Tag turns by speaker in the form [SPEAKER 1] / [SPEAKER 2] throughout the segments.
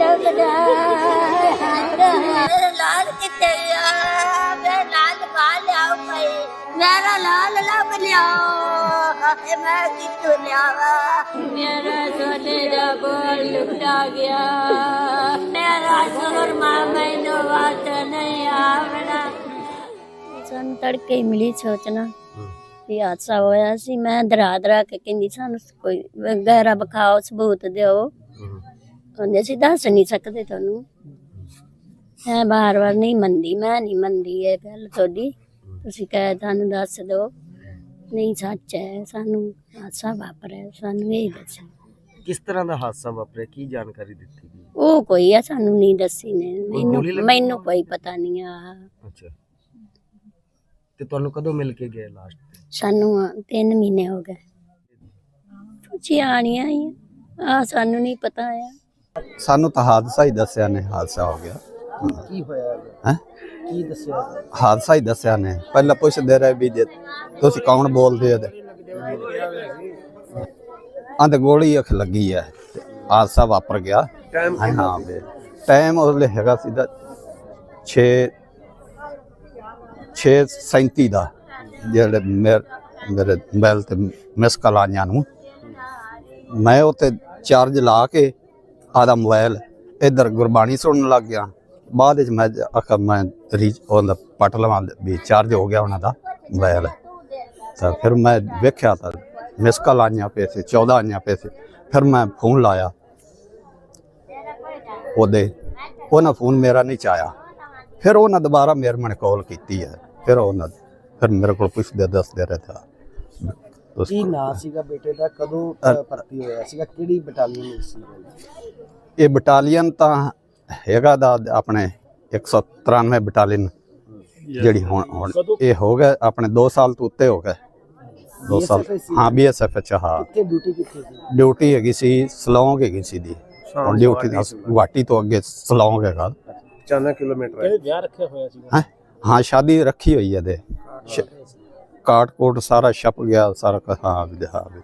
[SPEAKER 1] ਲੱਗਦਾ ਮੇਰੇ ਲਾਲ ਕਿੱਥੇ ਆ ਮੈਂ ਲਾਲ ਪਾ ਲਿਆ ਪਈ ਮੇਰਾ ਲਾਲ ਲੱਭ ਲਿਆ। ਤੇ ਮੈਂ ਕਿੱਥੋਂ ਲਿਆਵਾ? ਮੇਰਾ ਸੋਨੇ ਦਾ ਬੋਲ ਲੁੱਟਾ ਗਿਆ। ਮੇਰਾ ਸੁਰਮਾ ਮੈਨੂੰ ਵਾਟ ਨਹੀਂ ਆਵਣਾ। ਸਾਨੂੰ ਤੜਕੇ ਹੀ ਮਿਲੀ ਸੋਚਣਾ ਵੀ ਹਾਦਸਾ ਹੋਇਆ ਸੀ। ਮੈਂ ਦਰਾ ਦਰਾ ਕੇ ਕਹਿੰਦੀ, ਸਾਨੂੰ ਕੋਈ ਗਹਿਰਾ ਬਖਾਓ, ਸਬੂਤ ਦਿਓ। ਕਹਿੰਦੇ ਸੀ ਦੱਸ ਨਹੀਂ ਸਕਦੇ ਤੁਹਾਨੂੰ। ਮੈਂ ਬਾਰ ਬਾਰ ਨਹੀਂ ਮੰਨਦੀ ਮੈਂ ਨਹੀਂ ਮੰਨਦੀ ਇਹ ਗੱਲ ਤੁਹਾਡੀ। ਤੁਸੀਂ ਕਹੇ ਤੁਹਾਨੂੰ ਦੱਸ ਦਿਓ ਨਹੀਂ ਸੱਚ ਹੈ ਸਾਨੂੰ ਹਾਦਸਾ ਵਾਪਰਿਆ ਸਾਨੂੰ ਇਹ ਦੱਸੋ।
[SPEAKER 2] ਕਿਸ ਤਰ੍ਹਾਂ ਦਾ ਹਾਦਸਾ ਵਾਪਰਿਆ? ਕੀ ਜਾਣਕਾਰੀ ਦਿੱਤੀ ਗਈ?
[SPEAKER 1] ਉਹ ਕੋਈ ਆ ਸਾਨੂੰ ਨਹੀਂ ਦੱਸੀ ਨੇ।
[SPEAKER 2] ਗੋਲੀ
[SPEAKER 1] ਮੈਨੂੰ
[SPEAKER 2] ਲੱਗੀ?
[SPEAKER 1] ਮੈਨੂੰ ਕੋਈ ਪਤਾ ਨਹੀਂ ਆ।
[SPEAKER 2] ਅੱਛਾ। ਤੇ ਤੁਹਾਨੂੰ ਕਦੋਂ ਮਿਲ ਕੇ ਗਏ ਲਾਸਟ ਤੇ
[SPEAKER 1] ਸਾਨੂੰ 3 ਮਹੀਨੇ ਹੋ ਗਏ। ਪੁੱਛੀ ਆਣੀਆਂ ਹੀ ਆ ਸਾਨੂੰ ਨਹੀਂ ਪਤਾ ਆ।
[SPEAKER 3] ਸਾਨੂੰ ਤਾਂ ਹਾਦਸਾ ਹੀ ਦੱਸਿਆ ਨੇ ਹਾਦਸਾ ਹੋ ਗਿਆ।
[SPEAKER 2] ਕੀ ਹੋਇਆ
[SPEAKER 3] ਹੈ?
[SPEAKER 2] ਕੀ ਦੱਸਿਆ
[SPEAKER 3] ਹਾਦਸਾ ਹੀ ਦੱਸਿਆ ਨੇ। ਪਹਿਲਾਂ ਪੁੱਛਦੇ ਰਹੇ ਵੀ ਜੇ ਤੁਸੀਂ ਕੌਣ ਬੋਲਦੇ ਹੋ ਆਂਦੇ ਗੋਲੀ ਅੱਖ ਲੱਗੀ ਹੈ। ਹਾਦਸਾ ਵਾਪਰ ਗਿਆ।
[SPEAKER 2] ਟਾਈਮ
[SPEAKER 3] ਹਾਂ ਹਾਂ ਵੀ। ਟਾਈਮ ਉਹਲੇ ਹੈਗਾ ਸਿੱਧਾ 6 6:37 ਦਾ। ਜਿਹੜੇ ਮੇਰੇ ਮੋਬਾਈਲ ਤੇ ਮਿਸ ਕਾਲ ਆਈਆਂ ਨੂੰ। ਮੈਂ ਉੱਤੇ ਚਾਰਜ ਲਾ ਕੇ ਆਦਾ ਮੋਬਾਈਲ ਇੱਧਰ ਗੁਰਬਾਣੀ ਸੁਣਨ ਲੱਗ ਗਿਆ। ਬਾਅਦ ਵਿੱਚ ਮੈਂ ਆਖਾ ਮੈਂ ਰੀਚ ਉਹਦਾ ਪਟ ਲਵਾਂ, ਵੀ ਚਾਰਜ ਹੋ ਗਿਆ ਉਹਨਾਂ ਦਾ ਮੋਬਾਈਲ ਤਾਂ ਫਿਰ ਮੈਂ ਵੇਖਿਆ ਤਾਂ ਮਿਸ ਕਾਲ ਆਈਆਂ ਪਏ ਸੀ 14 ਆਈਆਂ ਪਏ ਸੀ। ਫਿਰ ਮੈਂ ਫੋਨ ਲਾਇਆ। ਉਹਦੇ ਉਹਨਾਂ ਫੋਨ ਮੇਰਾ ਨਹੀਂ ਚਾਇਆ। ਫਿਰ ਉਹਨਾਂ ਦੁਬਾਰਾ ਮੇਰੇ ਮਨ ਕਾਲ ਕੀਤੀ ਹੈ। ਫਿਰ ਉਹਨਾਂ ਫਿਰ ਮੇਰੇ ਕੋਲ ਪੁੱਛਦੇ ਦੱਸਦੇ ਰਹੇ ਤਾਂ
[SPEAKER 2] ਕੀ ਨਾਂ ਸੀਗਾ ਬੇਟੇ ਦਾ? ਕਦੋਂ ਭਰਤੀ ਹੋਇਆ ਸੀਗਾ? ਕਿਹੜੀ ਬਟਾਲੀਅਨ ਵਿੱਚ ਸੀ
[SPEAKER 3] ਇਹ ਬਟਾਲੀਅਨ ਤਾਂ ਹੈਗਾ ਦਾ ਆਪਣੇ 193 ਬਟਾਲੀਅਨ ਜਿਹੜੀ ਹੁਣ ਹੁਣ ਇਹ ਹੋ ਗਿਆ ਆਪਣੇ 2 ਸਾਲ ਤੋਂ ਉੱਤੇ ਹੋ ਗਏ 2 ਸਾਲ
[SPEAKER 2] ਸੀ?
[SPEAKER 3] ਹਾਂ ਬੀਐਸਐਫ ਚ ਹਾਂ।
[SPEAKER 2] ਕਿੱਥੇ ਡਿਊਟੀ ਕਿੱਥੇ ਸੀ?
[SPEAKER 3] ਡਿਊਟੀ ਹੈਗੀ ਸੀ ਸਲੌਂਗ ਹੈਗੀ ਸੀ ਦੀ। ਹੁਣ ਡਿਊਟੀ ਦਾ ਗੁਹਾਟੀ ਤੋਂ ਅੱਗੇ ਸਲੌਂਗ ਹੈਗਾ।
[SPEAKER 2] 94 ਕਿਲੋਮੀਟਰ ਹੈ। ਵਿਆਹ ਰੱਖਿਆ ਹੋਇਆ
[SPEAKER 3] ਹੈਂ? ਹਾਂ ਸ਼ਾਦੀ ਰੱਖੀ ਹੋਈ ਹੈ ਦੇ ਕਾਟ ਕੋਟ ਸਾਰਾ ਛਪ ਗਿਆ ਸਾਰਾ ਕੁਛ, ਹਾਂ ਵੀ ਹਾਂ ਵੀ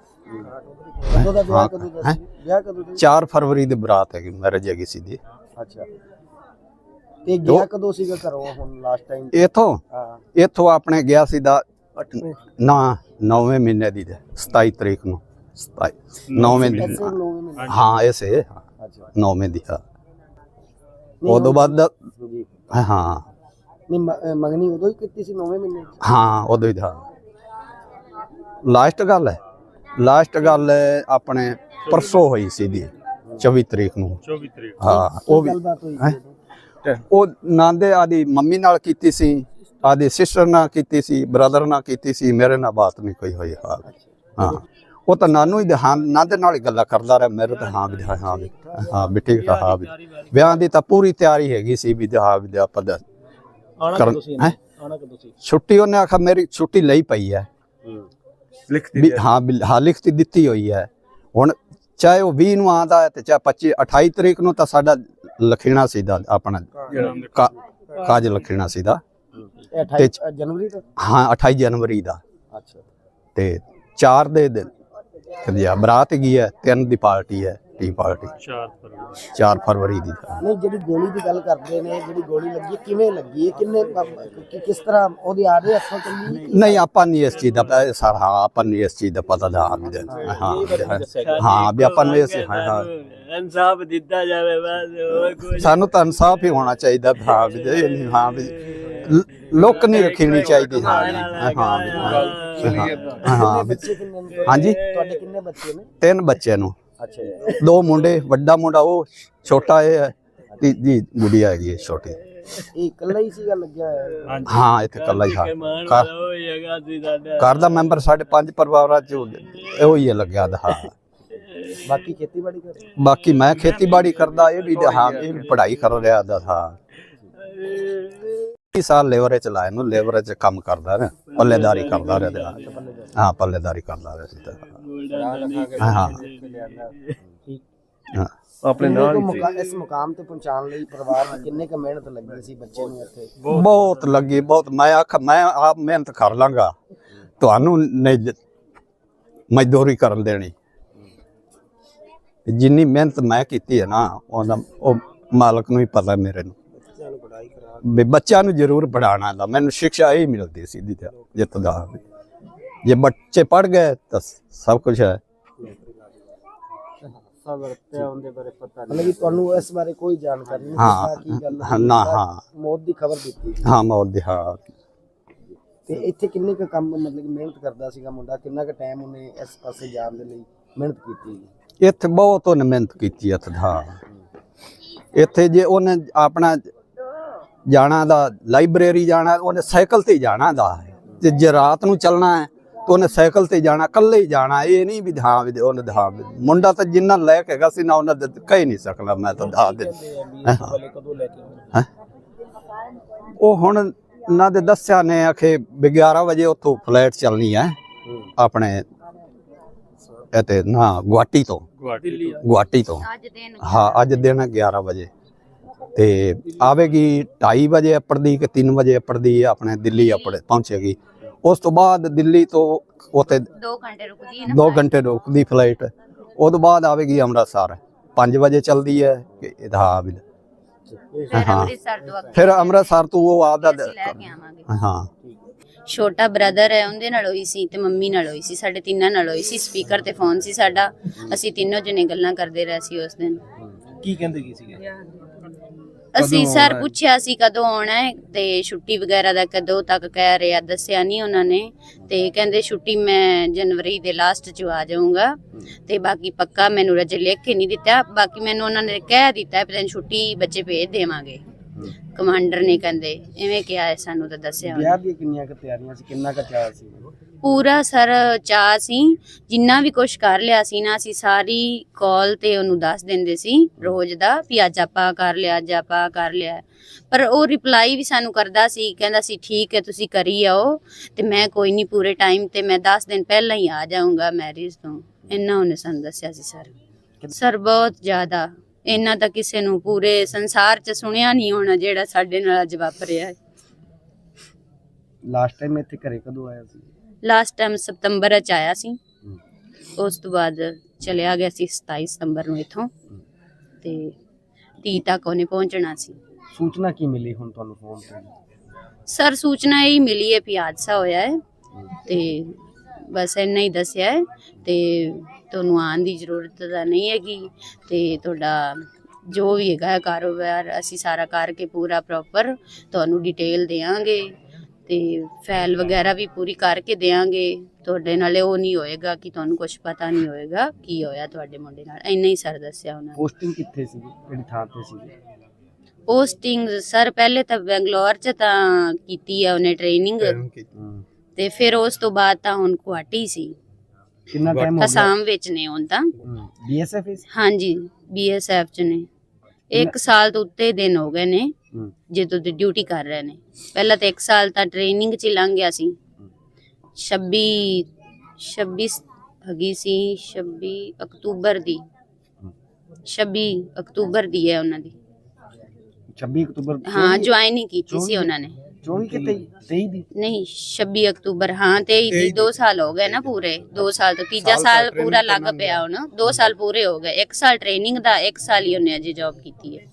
[SPEAKER 2] ਕਦੋਂ ਦਾ। ਵਿਆਹ ਕਦੋਂ ਦਾ? ਸੀ? ਵਿਆਹ ਕਦੋਂ ਦਾ ਸੀ?
[SPEAKER 3] 4 ਫਰਵਰੀ ਦੀ ਬਰਾਤ ਹੈਗੀ ਮੈਰਿਜ ਹੈਗੀ ਸੀ ਦੀ।
[SPEAKER 2] ਅੱਛਾ। ਤੇ ਗਿਆ ਕਦੋਂ ਸੀਗਾ ਘਰੋਂ ਹੁਣ ਲਾਸਟ ਟਾਈਮ
[SPEAKER 3] ਇਥੋਂ?
[SPEAKER 2] ਹਾਂ।
[SPEAKER 3] ਇਥੋਂ ਆਪਣੇ ਗਿਆ ਸੀ ਦਾ
[SPEAKER 2] 8ਵੇਂ
[SPEAKER 3] ਨਾ 9ਵੇਂ ਮਹੀਨੇ ਦੀ ਦੇ, 27 ਤਰੀਕ ਨੂੰ। 27 9ਵੇਂ ਦੀ
[SPEAKER 2] ਐਸੇ 9ਵੇਂ ਮਹੀਨੇ।
[SPEAKER 3] ਹਾਂ ਐਸੇ
[SPEAKER 2] ਅੱਛਾ।
[SPEAKER 3] 9ਵੇਂ ਦੀ ਹਾਂ।
[SPEAKER 2] ਨਹੀਂ,
[SPEAKER 3] ਉਦੋਂ ਬਾਅਦ
[SPEAKER 2] ਜੀ।
[SPEAKER 3] ਹਾਂ।
[SPEAKER 2] ਨਹੀਂ ਮ- ਮੰਗਣੀ ਉਦੋਂ ਹੀ ਕੀਤੀ ਸੀ 9ਵੇਂ ਮਹੀਨੇ 'ਚ?
[SPEAKER 3] ਹਾਂ ਉਦੋਂ ਹੀ ਹਾਂ ਲਾਸਟ ਗੱਲ ਹੈ। ਲਾਸਟ ਗੱਲ ਆਪਣੇ ਪਰਸੋਂ ਹੋਈ ਸੀ ਦੀ 24 ਤਰੀਕ ਨੂੰ। 24 ਤਰੀਕ ਹਾਂ ਉਹ ਵੀ
[SPEAKER 2] ਗੱਲਬਾਤ ਹੋਈ
[SPEAKER 3] ਹੈਂ?
[SPEAKER 2] ਸੀ ਉਦੋਂ?
[SPEAKER 3] ਉਹ ਨਾਂਦੇ ਆਦੀ ਮੰਮੀ ਨਾਲ ਕੀਤੀ ਸੀ ਆਦੀ ਸਿਸਟਰ ਨਾਲ ਕੀਤੀ ਸੀ ਬ੍ਰਦਰ ਨਾਲ ਕੀਤੀ ਸੀ ਮੇਰੇ ਨਾਲ ਬਾਤ ਨਹੀਂ ਕੋਈ ਹੋਈ ਹਾਲ। ਹਾਂ। ਉਹ ਤਾਂ ਨਾਨੂ ਹੀ ਹਾਂ ਨਾਂਦੇ ਨਾਲ ਹੀ ਗੱਲਾਂ ਕਰਦਾ ਰਿਹਾ ਮੇਰੇ ਤਾਂ ਹਾਂ ਵੀ ਹਾਂ ਹਾਂ ਵੀ ਹਾਂ ਆ, ਹਾਂ ਵੀ। ਵਿਆਹ ਦੀ ਤਾਂ ਪੂਰੀ ਤਿਆਰੀ ਹੈਗੀ ਸੀ ਵੀ ਹਾਂ ਵੀ ਆਪਾਂ ਦਾ ਕਰਨ
[SPEAKER 2] ਕਦੋਂ ਸੀ
[SPEAKER 3] ਹੈਂ?
[SPEAKER 2] ਆਉਣਾ ਕਦੋਂ ਸੀ?
[SPEAKER 3] ਛੁੱਟੀ ਉਹਨੇ ਆਖਾ ਮੇਰੀ ਛੁੱਟੀ ਲਈ ਪਈ ਹੈ।
[SPEAKER 2] ਲਿਖਤੀ
[SPEAKER 3] ਵੀ ਹਾਂ। ਹਾਂ ਲਿਖਤੀ ਦਿੱਤੀ ਹੋਈ ਹੈ। ਹੁਣ ਚਾਹੇ ਉਹ 20 ਨੂੰ ਆਂਦਾ ਹੈ ਤੇ ਚਾਹੇ 25 28 ਤਰੀਕ ਨੂੰ ਤਾਂ ਸਾਡਾ ਲਖੀਣਾ ਸੀਦਾ ਆਪਣਾ ਕਾ- ਕਾਜ ਲਖੀਣਾ ਸੀਦਾ।
[SPEAKER 2] 28 ਜਨਵਰੀ ਤੋਂ?
[SPEAKER 3] ਹਾਂ 28 ਜਨਵਰੀ ਦਾ।
[SPEAKER 2] ਅੱਛਾ।
[SPEAKER 3] ਤੇ 4 ਦੇ ਦਿਨ। ਕਹਿੰਦੇ ਆ ਬਰਾਤ ਗਈ ਹੈ ਤਿੰਨ ਦੀ ਪਾਰਟੀ ਹੈ। ਟੀ ਪਾਰਟੀ 4 ਫਰਵਰੀ 4 ਫਰਵਰੀ ਦੀ
[SPEAKER 2] ਨਹੀਂ ਜਿਹੜੀ ਗੋਲੀ ਦੀ ਗੱਲ ਕਰਦੇ ਨੇ ਜਿਹੜੀ ਗੋਲੀ ਲੱਗੀ ਕਿਵੇਂ ਲੱਗੀ ਹੈ ਕਿੰਨੇ ਕਿ- ਕਿਸ ਤਰ੍ਹਾਂ ਉਹਦੇ ਆ ਰਹੇ ਹੱਥੋਂ ਚੱਲੀ?
[SPEAKER 3] ਨਹੀਂ ਆਪਾਂ ਨਹੀਂ ਇਸ ਚੀਜ਼ ਦਾ ਸਾਰਾ ਹਾਂ ਆਪਾਂ ਨਹੀਂ ਇਸ ਚੀਜ਼ ਦਾ ਪਤਾ ਦਾ ਹਾਂ ਵੀ ਹਾਂ ਵੀ ਆਪਾਂ ਨੂੰ ਇਸ ਹਾਂ ਹਾਂ
[SPEAKER 4] ਇਨਸਾਫ ਦਿੱਤਾ ਜਾਵੇ ਬਸ
[SPEAKER 3] ਸਾਨੂੰ ਤਾਂ ਇਨਸਾਫ ਹੀ ਹੋਣਾ ਚਾਹੀਦਾ ਵੀ ਹਾਂ ਵੀ ਹਾਂ ਵੀ ਲੁੱਕ ਨਹੀਂ ਰੱਖਣੀ ਚਾਹੀਦੀ ਹਾਂ ਹਾਂ ਹਾਂ ਹਾਂਜੀ
[SPEAKER 2] ਤੁਹਾਡੇ ਕਿੰਨੇ ਬੱਚੇ ਨੇ
[SPEAKER 3] ਤਿੰਨ ਬੱਚੇ ਨੂੰ
[SPEAKER 2] ਅੱਛਾ ਜੀ।
[SPEAKER 3] ਦੋ ਮੁੰਡੇ ਵੱਡਾ ਮੁੰਡਾ ਉਹ ਛੋਟਾ ਇਹ ਹੈ ਤੀਜੀ ਗੁੜੀਆ ਹੈਗੀ ਹੈ ਛੋਟੀ।
[SPEAKER 2] ਇਹ ਇਕੱਲਾ ਹੀ ਸੀਗਾ ਲੱਗਿਆ ਹੋਇਆ?
[SPEAKER 3] ਹਾਂ ਇੱਥੇ ਕੱਲਾ ਹੀ ਹਾਂ। ਘਰ- ਘਰ ਦਾ ਮੈਂਬਰ ਸਾਡੇ ਪੰਜ ਪਰਿਵਾਰਾਂ ਚ ਇਹੋ ਹੀ ਹੈ ਲੱਗਿਆ ਦਾ ਹਾਂ।
[SPEAKER 2] ਬਾਕੀ ਖੇਤੀਬਾੜੀ ਕਰ
[SPEAKER 3] ਬਾਕੀ ਮੈਂ ਖੇਤੀਬਾੜੀ ਕਰਦਾ ਇਹ ਵੀ ਹਾਂ ਇਹ ਵੀ ਪੜ੍ਹਾਈ ਕਰ ਰਿਹਾ ਦਾ ਹਾਂ। 20 ਸਾਲ ਲੇਬਰ ਚ ਲਾਇਆ ਨੂੰ ਲੇਬਰ ਚ ਕੰਮ ਕਰਦਾ ਰਿਹਾ ਪੱਲੇਦਾਰੀ ਕਰਦਾ ਰਿਹਾ ਤੇ ਹਾਂ। ਪੱਲੇਦਾਰੀ ਕਰਦਾ ਰਿਹਾ ਸੀ ਤਾਂ ਹਾਂ। ਹਾਂ
[SPEAKER 2] ਠੀਕ
[SPEAKER 3] ਹਾਂ।
[SPEAKER 2] ਆਪਣੇ ਨਾਲ ਇਸ ਮੁਕਾਮ ਤੇ ਪਹੁੰਚਾਉਣ ਲਈ ਪਰਿਵਾਰ ਨੂੰ ਕਿੰਨੇ ਕੁ ਮਿਹਨਤ ਲੱਗੀ ਸੀ ਬੱਚੇ ਨੂੰ ਇੱਥੇ?
[SPEAKER 3] ਬਹੁਤ। ਲੱਗੀ ਬਹੁਤ। ਮੈਂ ਆਖ ਮੈਂ ਆਪ ਮਿਹਨਤ ਕਰ ਲਾਂਗਾ। ਤੁਹਾਨੂੰ ਨਹੀਂ ਦ- ਮਜ਼ਦੂਰੀ ਕਰਨ ਦੇਣੀ। ਜਿੰਨੀ ਮਿਹਨਤ ਮੈਂ ਕੀਤੀ ਹੈ ਨਾ ਉਹਦਾ ਉਹ ਮਾਲਕ ਨੂੰ ਹੀ ਪਤਾ ਮੇਰੇ ਨੂੰ।
[SPEAKER 2] ਬੱਚਿਆਂ ਨੂੰ ਪੜ੍ਹਾਈ ਕਰਾ
[SPEAKER 3] ਵੀ ਬੱਚਿਆਂ ਨੂੰ ਜ਼ਰੂਰ ਪੜਾਉਣਾ ਦਾ ਮੈਨੂੰ ਸਿੱਖਿਆ ਇਹ ਮਿਲਦੀ ਸੀ ਦੀ ਜਿੱਤ ਦਾ ਜੇ ਬੱਚੇ ਪੜ ਗਏ ਤਾਂ ਸਭ ਕੁਝ ਹੈ।
[SPEAKER 2] ਮਤਲਬ ਕਿ ਤੁਹਾਨੂੰ ਇਸ ਬਾਰੇ ਕੋਈ ਜਾਣਕਾਰੀ ਨਹੀਂ
[SPEAKER 3] ਹਾਂ,
[SPEAKER 2] ਪਤਾ ਕੀ ਗੱਲ
[SPEAKER 3] ਹਾਂ, ਨਾ, ਹਾਂ।
[SPEAKER 2] ਮੌਤ ਦੀ ਖਬਰ ਦਿੱਤੀ
[SPEAKER 3] ਹਾਂ ਮੌਤ ਦੇ ਹਾਂ।
[SPEAKER 2] ਤੇ ਇੱਥੇ ਕਿੰਨੇ ਕੁ ਕੰਮ ਮਤਲਬ ਕਿ ਮਿਹਨਤ ਕਰਦਾ ਸੀਗਾ ਮੁੰਡਾ? ਕਿੰਨਾ ਕੁ ਟਾਈਮ ਉਹਨੇ ਇਸ ਪਾਸੇ ਜਾਣ ਦੇ ਲਈ ਮਿਹਨਤ ਕੀਤੀ
[SPEAKER 3] ਇੱਥੇ ਬਹੁਤ ਉਹਨੇ ਮਿਹਨਤ ਕੀਤੀ ਇੱਥੇ ਹਾਂ। ਇੱਥੇ ਜੇ ਉਹਨੇ ਆਪਣਾ ਜਾਣਾ ਦਾ ਲਾਇਬ੍ਰੇਰੀ ਜਾਣਾ ਉਹਨੇ ਸਾਈਕਲ ਤੇ ਹੀ ਜਾਣਾ ਦਾ। ਤੇ ਜੇ ਰਾਤ ਨੂੰ ਚੱਲਣਾ ਹੈ ਤਾਂ ਉਹਨੇ ਸਾਈਕਲ ਤੇ ਜਾਣਾ ਇਕੱਲੇ ਹੀ ਜਾਣਾ ਇਹ ਨਹੀਂ ਵੀ ਹਾਂ ਵੀ ਉਹਨੇ ਹਾਂ ਵੀ ਮੁੰਡਾ ਤਾਂ ਜਿੰਨਾ ਲੈ ਕੇ ਹੈਗਾ ਸੀ ਨਾ ਉਹਨਾਂ ਦੇ ਕਹਿ ਨਹੀਂ ਸਕਦਾ ਮੈਂ ਤਾਂ ਦੱਸ ਦੇ? ਉਹ ਹੁਣ ਉਹਨਾਂ ਦੇ ਦੱਸਿਆ ਨੇ ਆਖੇ ਵੀ 11 ਵਜੇ ਉੱਥੋਂ ਫਲਾਈਟ ਚੱਲਣੀ ਹੈ ਆਪਣੇ ਇਤੇ ਨਾ ਗੁਆਟੀ ਤੋਂ। ਗੁਆਟੀ ਤੋਂ।
[SPEAKER 1] ਅੱਜ ਦਿਨ
[SPEAKER 3] ਹਾਂ ਅੱਜ ਦਿਨ ਹੈ 11 ਵਜੇ। ਤੇ ਆਵੇਗੀ 2:30 ਵਜੇ ਅਪੜਦੀ ਕਿ 3 ਅਪੜਦੀ ਅਪੜਦੀ ਆਪਣੇ ਦਿੱਲੀ ਅਪੜ ਪਹੁੰਚੇਗੀ। ਉਸ ਤੋਂ ਬਾਅਦ ਦਿੱਲੀ ਤੋਂ ਉੱਥੇ
[SPEAKER 1] 2 ਘੰਟੇ ਰੁਕਦੀ ਹੈ
[SPEAKER 3] 2 ਘੰਟੇ ਰੁਕਦੀ ਫਲਾਈਟ ਉਹ ਤੋਂ ਬਾਅਦ ਆਵੇਗੀ ਅੰਮ੍ਰਿਤਸਰ। 5 ਵਜੇ ਚੱਲਦੀ ਹੈ ਕਿ ਇਹਦਾ ਹਾਂ ਵੀ
[SPEAKER 1] ਫਿਰ
[SPEAKER 3] ਹਾਂ।
[SPEAKER 1] ਅੰਮ੍ਰਿਤਸਰ ਤੋਂ ਅੱਗੇ
[SPEAKER 3] ਫਿਰ ਅੰਮ੍ਰਿਤਸਰ ਤੋਂ ਉਹ ਆਦਾ
[SPEAKER 1] ਅਸੀਂ ਲੈ ਕੇ ਆਵਾਂਗੇ।
[SPEAKER 3] ਹਾਂ।
[SPEAKER 1] ਛੋਟਾ ਬ੍ਰਦਰ ਹੈ ਉਹਦੇ ਨਾਲ ਹੋਈ ਸੀ ਤੇ ਮੰਮੀ ਨਾਲ ਹੋਈ ਸੀ ਸਾਡੇ ਤਿੰਨਾਂ ਨਾਲ ਹੋਈ ਸੀ ਸਪੀਕਰ ਤੇ ਫੋਨ ਸੀ ਸਾਡਾ। ਅਸੀਂ ਤਿੰਨੋਂ ਜਣੇ ਗੱਲਾਂ ਕਰਦੇ ਰਹੇ ਸੀ ਉਸ ਦਿਨ।
[SPEAKER 2] ਕੀ ਕਹਿੰਦੇ ਕੀ ਸੀਗੇ?
[SPEAKER 1] ਅਸੀਂ ਸਰ ਪੁੱਛਿਆ ਸੀ ਕਦੋਂ ਆਉਣਾ ਹੈ ਤੇ ਛੁੱਟੀ ਵਗੈਰਾ ਦਾ ਕਦੋਂ ਤੱਕ ਕਹਿ ਰਿਹਾ ਦੱਸਿਆ ਨਹੀਂ ਉਹਨਾਂ ਨੇ ਤੇ ਕਹਿੰਦੇ ਛੁੱਟੀ ਮੈਂ ਜਨਵਰੀ ਦੇ ਲਾਸਟ ਚ ਆ ਜਾਊਂਗਾ ਤੇ ਬਾਕੀ ਪੱਕਾ ਮੈਨੂੰ ਰਜੇ ਲਿਖ ਕੇ ਨਹੀਂ ਦਿੱਤਾ ਬਾਕੀ ਮੈਨੂੰ ਉਹਨਾਂ ਨੇ ਕਹਿ ਦਿੱਤਾ ਵੀ ਤੈਨੂੰ ਛੁੱਟੀ ਬੱਚੇ ਭੇਜ ਦੇਵਾਂਗੇ। ਕਮਾਂਡਰ ਨੇ ਕਹਿੰਦੇ ਐਵੇਂ ਕਿਹਾ ਹੈ ਸਾਨੂੰ ਤਾਂ ਦੱਸਿਆ।
[SPEAKER 2] ਵਿਆਹ ਦੀਆਂ ਕਿੰਨੀਆਂ ਕੁ ਤਿਆਰੀਆਂ ਸੀ ਕਿੰਨਾ ਕੁ ਚਾਅ ਸੀ?
[SPEAKER 1] ਪੂਰਾ ਸਰ ਚਾਹ ਸੀ, ਜਿੰਨਾ ਵੀ ਕੁਝ ਕਰ ਲਿਆ ਸੀ ਨਾ, ਅਸੀਂ ਸਾਰੀ ਕਾਲ ਤੇ ਉਹਨੂੰ ਦੱਸ ਦਿੰਦੇ ਸੀ ਰੋਜ਼ ਦਾ ਵੀ ਅੱਜ ਆਪਾਂ ਕਰ ਲਿਆ, ਅੱਜ ਆਪਾਂ ਕਰ ਲਿਆ। ਪਰ ਉਹ ਰਿਪਲਾਈ ਵੀ ਸਾਨੂੰ ਕਰਦਾ ਸੀ, ਕਹਿੰਦਾ ਸੀ, ਠੀਕ ਹੈ, ਤੁਸੀਂ ਕਰੀ ਆਓ ਤੇ ਮੈਂ ਕੋਈ ਨਹੀਂ ਪੂਰੇ ਟਾਈਮ ਤੇ ਮੈਂ 10 ਦਿਨ ਪਹਿਲਾਂ ਹੀ ਆ ਜਾਊਂਗਾ ਮੈਰਿਜ ਤੋਂ। ਇੰਨਾ ਉਹਨੇ ਸਾਨੂੰ ਦੱਸਿਆ ਸੀ ਸਰ। ਸਰ, ਬਹੁਤ ਜ਼ਿਆਦਾ। ਇੰਨਾ ਤਾਂ ਕਿਸੇ ਨੂੰ ਪੂਰੇ ਸੰਸਾਰ 'ਚ ਸੁਣਿਆ ਨਹੀਂ ਹੋਣਾ ਜਿਹੜਾ ਸਾਡੇ ਨਾਲ ਅੱਜ ਵਾਪਰਿਆ
[SPEAKER 2] ਲਾਸਟ ਟਾਈਮ ਇੱਥੇ ਘਰੇ ਕਦੋਂ ਆਇਆ ਸੀ?
[SPEAKER 1] ਲਾਸਟ ਟਾਈਮ ਸਤੰਬਰ ਚ ਆਇਆ ਸੀ। ਉਸ ਤੋਂ ਬਾਅਦ ਚਲਿਆ ਗਿਆ ਸੀ 27 ਸਤੰਬਰ ਨੂੰ ਇਥੋਂ। ਤੇ 30 ਤੱਕ ਉਹਨੇ ਪਹੁੰਚਣਾ ਸੀ।
[SPEAKER 2] ਸੂਚਨਾ ਕੀ ਮਿਲੀ ਹੁਣ ਤੁਹਾਨੂੰ ਫੋਨ ਤੇ?
[SPEAKER 1] ਸਰ ਸੂਚਨਾ ਇਹ ਮਿਲੀ ਹੈ ਵੀ ਹਾਦਸਾ ਹੋਇਆ ਹੈ। ਤੇ ਬਸ ਇੰਨਾ ਹੀ ਦੱਸਿਆ ਹੈ। ਤੇ ਤੁਹਾਨੂੰ ਆਉਣ ਦੀ ਜ਼ਰੂਰਤ ਤਾਂ ਨਹੀਂ ਹੈਗੀ। ਤੇ ਤੁਹਾਡਾ ਜੋ ਵੀ ਹੈਗਾ ਕਾਰੋਬਾਰ ਅਸੀਂ ਸਾਰਾ ਕਰਕੇ ਪੂਰਾ ਪ੍ਰੋਪਰ ਤੁਹਾਨੂੰ ਡਿਟੇਲ ਦੇਵਾਂਗੇ। ਤੇ ਫਾਈਲ ਵਗੈਰਾ ਵੀ ਪੂਰੀ ਕਰਕੇ ਦੇਵਾਂਗੇ ਤੁਹਾਡੇ ਨਾਲੇ ਉਹ ਨਹੀਂ ਹੋਏਗਾ ਕਿ ਤੁਹਾਨੂੰ ਕੁਝ ਪਤਾ ਨਹੀਂ ਹੋਏਗਾ ਕੀ ਹੋਇਆ ਤੁਹਾਡੇ ਮੁੰਡੇ ਨਾਲ। ਇੰਨਾ ਹੀ ਸਰ ਦੱਸਿਆ ਉਹਨਾਂ ਨੇ।
[SPEAKER 2] ਪੋਸਟਿੰਗ ਕਿੱਥੇ ਸੀ? ਕਿਹੜੀ ਥਾਂ ਤੇ ਸੀ?
[SPEAKER 1] ਪੋਸਟਿੰਗ ਸਰ ਪਹਿਲੇ ਤਾਂ ਬੈਂਗਲੌਰ ਚ ਤਾਂ ਕੀਤੀ ਹੈ ਉਹਨੇ ਟ੍ਰੇਨਿੰਗ ਤੇ ਫਿਰ ਉਸ ਤੋਂ ਬਾਅਦ ਤਾਂ ਹੁਣ ਗੁਹਾਟੀ ਸੀ।
[SPEAKER 2] ਕਿੰਨਾ ਟਾਈਮ ਹੋ ਗਿਆ?
[SPEAKER 1] ਅਸਾਮ ਵਿੱਚ ਨੇ ਹੁਣ ਤਾਂ।
[SPEAKER 2] ਬੀਐਸਐਫ ਇਸ
[SPEAKER 1] ਹਾਂਜੀ ਬੀਐਸਐਫ ਚ ਨੇ। ਇੱਕ ਸਾਲ ਤੋਂ ਉੱਤੇ ਦਿਨ ਹੋ ਗਏ ਨੇ
[SPEAKER 2] ਹੂੰ।
[SPEAKER 1] ਜਦੋਂ ਤੇ ਡਿਊਟੀ ਕਰ ਰਹੇ ਨੇ। ਪਹਿਲਾਂ ਤਾਂ ਇੱਕ ਸਾਲ ਤਾਂ ਟ੍ਰੇਨਿੰਗ ਚ ਹੀ ਲੰਘ ਗਿਆ ਸੀ। 26 26 ਹੈਗੀ ਸੀ 26 ਅਕਤੂਬਰ ਦੀ। 26 ਅਕਤੂਬਰ ਦੀ ਹੈ ਉਹਨਾਂ ਦੀ।
[SPEAKER 2] 26 ਅਕਤੂਬਰ
[SPEAKER 1] ਹਾਂ ਜੁਆਇਨਿੰਗ ਕੀਤੀ ਸੀ ਉਹਨਾਂ ਨੇ।
[SPEAKER 2] 24 ਕਿ 23 ਦੀ।
[SPEAKER 1] ਨਹੀਂ 26 ਅਕਤੂਬਰ ਹਾਂ 23 ਦੀ 2 ਸਾਲ ਹੋ ਗਏ ਨਾ ਪੂਰੇ। 2 ਸਾਲ ਤੋਂ ਤੀਜਾ ਸਾਲ ਪੂਰਾ ਲੱਗ ਪਿਆ ਹੁਣ। 2 ਸਾਲ ਪੂਰੇ ਹੋ ਗਏ। 1 ਸਾਲ ਟ੍ਰੇਨਿੰਗ ਦਾ 1 ਸਾਲ ਹੀ ਉਹਨੇ ਅਜੇ ਜੌਬ ਕੀਤੀ ਹੈ।